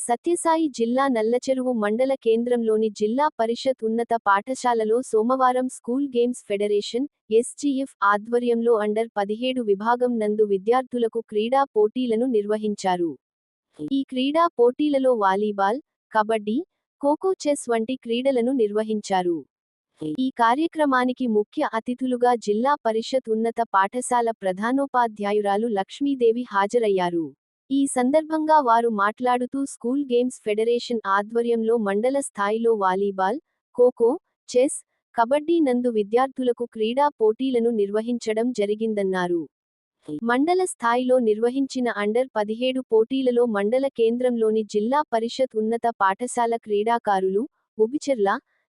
సత్యసాయి జిల్లా నల్లచెరువు మండల కేంద్రంలోని జిల్లా పరిషత్ ఉన్నత పాఠశాలలో సోమవారం స్కూల్ గేమ్స్ ఫెడరేషన్ ఎస్జీఎఫ్ ఆధ్వర్యంలో అండర్ పదిహేడు విభాగం నందు విద్యార్థులకు క్రీడా పోటీలను నిర్వహించారు. ఈ క్రీడా పోటీలలో వాలీబాల్ కబడ్డీ ఖోఖో చెస్ వంటి క్రీడలను నిర్వహించారు. ఈ కార్యక్రమానికి ముఖ్య అతిథులుగా జిల్లా పరిషత్ ఉన్నత పాఠశాల ప్రధానోపాధ్యాయురాలు లక్ష్మీదేవి హాజరయ్యారు. ఈ సందర్భంగా వారు మాట్లాడుతూ స్కూల్ గేమ్స్ ఫెడరేషన్ ఆధ్వర్యంలో మండల స్థాయిలో వాలీబాల్ ఖోఖో చెస్ కబడ్డీ నందు విద్యార్థులకు క్రీడా పోటీలను నిర్వహించడం జరిగిందన్నారు. మండల స్థాయిలో నిర్వహించిన అండర్ పదిహేడు పోటీలలో మండల కేంద్రంలోని జిల్లా పరిషత్ ఉన్నత పాఠశాల క్రీడాకారులు ఉబిచెర్ల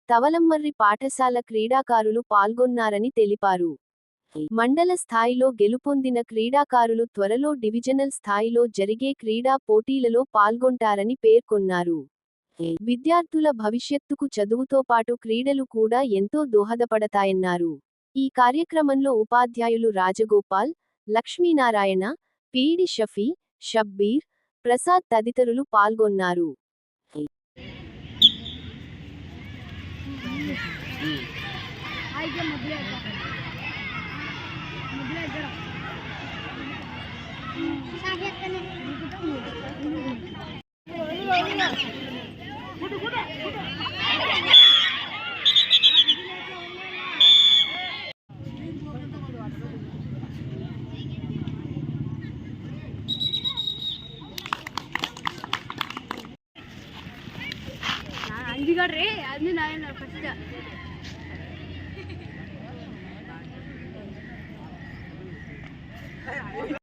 తవలమ్మర్రి పాఠశాల క్రీడాకారులు పాల్గొన్నారని తెలిపారు. మండల స్థాయిలో గెలుపొందిన క్రీడాకారులు త్వరలో డివిజనల్ స్థాయిలో జరిగే క్రీడా పోటీలలో పాల్గొంటారని పేర్కొన్నారు. విద్యార్థుల భవిష్యత్తుకు చదువుతో పాటు క్రీడలు కూడా ఎంతో దోహదపడతాయన్నారు. ఈ కార్యక్రమంలో ఉపాధ్యాయులు రాజగోపాల్ లక్ష్మీనారాయణ పీడి షఫీ షబ్బీర్ ప్రసాద్ తదితరులు పాల్గొన్నారు. ఐ அஞ்சுகாடுறே அது நான் ஃபஸ்ட்டா